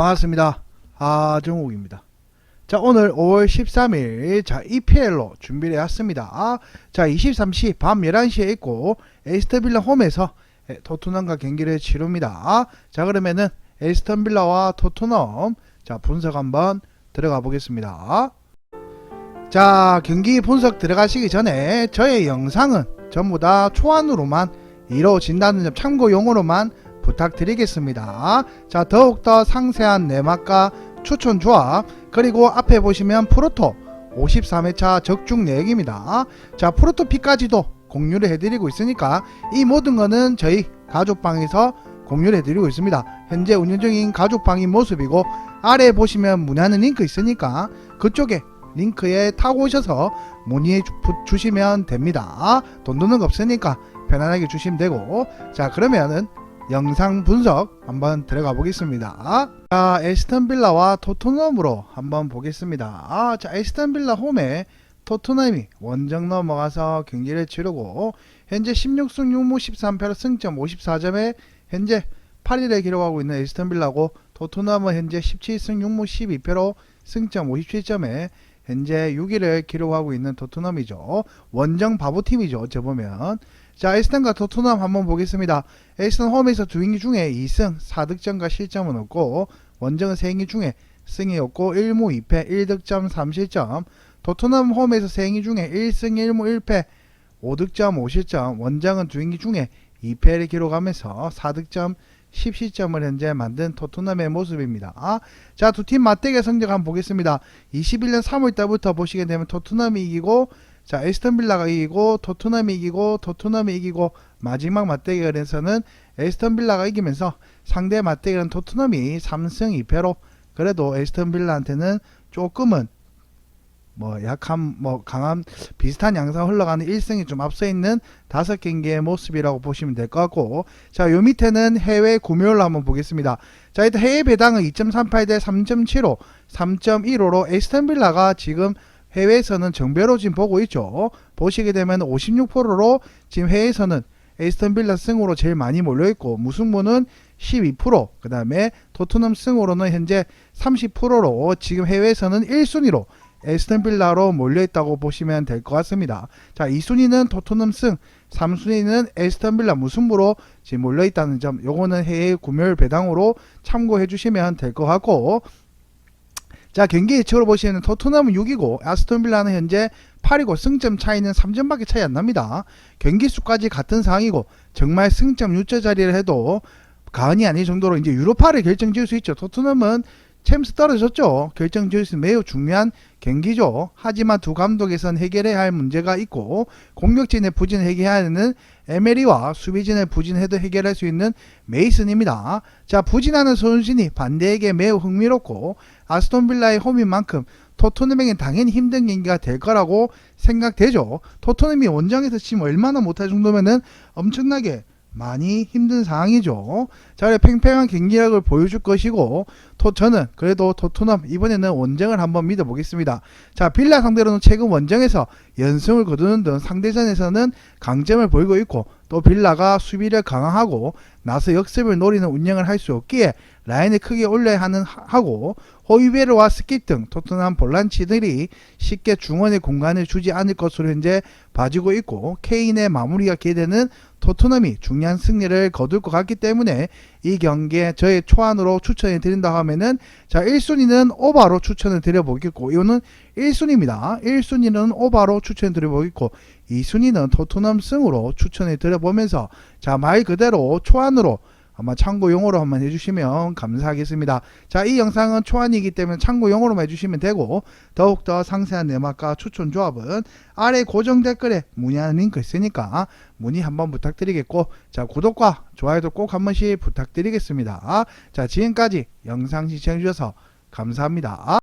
반갑습니다. 하정욱입니다. 자, 오늘 5월 13일, 자, EPL로 준비를 해왔습니다. 자, 23시 밤 11시에 있고, 에스터빌라 홈에서 예, 토트넘과 경기를 치릅니다. 자, 그러면은 에스턴 빌라와 토트넘, 자, 분석 한번 들어가 보겠습니다. 자, 경기 분석 들어가시기 전에 저의 영상은 전부 다 초안으로만 이루어진다는 점 참고용으로만 부탁드리겠습니다. 자, 더욱더 상세한 내막과 추천 조합, 그리고 앞에 보시면 프로토 53회차 적중 내역입니다. 자, 프로토 피까지도 공유를 해드리고 있으니까 이 모든 거는 저희 가족방에서 공유를 해드리고 있습니다. 현재 운영 중인 가족방인 모습이고 아래 보시면 문의하는 링크 있으니까 그쪽에 링크에 타고 오셔서 문의해 주, 주시면 됩니다. 돈 드는 거 없으니까 편안하게 주시면 되고 자 그러면은 영상 분석 한번 들어가 보겠습니다. 자, 에스턴 빌라와 토트넘으로 한번 보겠습니다. 아, 자, 에스턴 빌라 홈에 토트넘이 원정 넘어가서 경기를 치르고 현재 16승 6무 13패로 승점 54점에 현재 8위를 기록하고 있는 에스턴 빌라고 토트넘은 현재 17승 6무 12패로 승점 57점에 현재 6위를 기록하고 있는 토트넘이죠. 원정 바보팀이죠. 어째 보면. 자, 에스턴과 토트넘 한번 보겠습니다. 에스턴 홈에서 두 경기 중에 2승 4득점과 실점은 없고 원정은 3경기 중에 승이 없고 1무 2패 1득점 3실점 토트넘 홈에서 3경기 중에 1승 1무 1패 5득점 5실점 원정은 두 경기 중에 2패를 기록하면서 4득점 10실점을 현재 만든 토트넘의 모습입니다. 아, 자, 두 팀 맞대결 성적 한번 보겠습니다. 21년 3월 달부터 보시게 되면 토트넘이 이기고 자, 에스턴 빌라가 이기고 토트넘이 이기고 토트넘이 이기고 마지막 맞대결에서는 에스턴 빌라가 이기면서 상대 맞대결은 토트넘이 3승 2패로 그래도 에스턴 빌라한테는 조금은 뭐 약한 뭐 강한 비슷한 양상 흘러가는 1승이 좀 앞서 있는 다섯 경기의 모습이라고 보시면 될 것 같고 자 요 밑에는 해외 구매율로 한번 보겠습니다. 자 일단 해외 배당은 2.38 대 3.75 3.15로 에스턴 빌라가 지금 해외에서는 정배로 지금 보고 있죠 보시게 되면 56%로 지금 해외에서는 에스턴 빌라 승으로 제일 많이 몰려있고 무승부는 12%그 다음에 토트넘 승으로는 현재 30%로 지금 해외에서는 1순위로 에스턴 빌라로 몰려있다고 보시면 될 것 같습니다. 자, 2순위는 토트넘 승, 3순위는 에스턴 빌라 무승부로 지금 몰려있다는 점, 요거는 해외 구매율 배당으로 참고해 주시면 될 것 같고, 자, 경기 예측으로 보시면 토트넘은 6이고, 아스톤 빌라는 현재 8이고, 승점 차이는 3점밖에 차이 안 납니다. 경기 수까지 같은 상황이고, 정말 승점 6점 자리를 해도 가은이 아닐 정도로 이제 유로파를 결정 지을 수 있죠. 토트넘은 챔스 떨어졌죠. 결정 지을 수 매우 중요한 경기죠. 하지만 두 감독에선 해결해야 할 문제가 있고 공격진의 부진을 해결해야 하는 에메리와 수비진의 부진해도 해결할 수 있는 메이슨입니다. 자 부진하는 손신이 반대에게 매우 흥미롭고 아스톤 빌라의 홈인 만큼 토트넘에겐 당연히 힘든 경기가 될 거라고 생각되죠. 토트넘이 원정에서 지금 얼마나 못할 정도면은 엄청나게 많이 힘든 상황이죠. 자, 팽팽한 경기력을 보여줄 것이고, 토, 저는 그래도 토트넘 이번에는 원정을 한번 믿어보겠습니다. 자, 빌라 상대로는 최근 원정에서 연승을 거두는 등 상대전에서는 강점을 보이고 있고, 또 빌라가 수비를 강화하고 나서 역습을 노리는 운영을 할 수 없기에 라인을 크게 올려야 하는 하고 호이베르와 스킵 등 토트넘 볼란치들이 쉽게 중원의 공간을 주지 않을 것으로 현재 봐지고 있고 케인의 마무리가 기대되는 토트넘이 중요한 승리를 거둘 것 같기 때문에 이 경기에 저의 초안으로 추천해 드린다 하면은 자 1순위는 오바로 추천을 드려보겠고 이거는 1순위입니다. 1순위는 오바로 추천해 드려보겠고 2순위는 토트넘 승으로 추천해 드려보면서 자 말 그대로 초안으로 아마 참고 용어로 한번 해주시면 감사하겠습니다. 자, 이 영상은 초안이기 때문에 참고 용어로만 해주시면 되고 더욱더 상세한 내막과 추천 조합은 아래 고정 댓글에 문의하는 링크 있으니까 문의 한번 부탁드리겠고 자, 구독과 좋아요도 꼭 한 번씩 부탁드리겠습니다. 자, 지금까지 영상 시청해주셔서 감사합니다.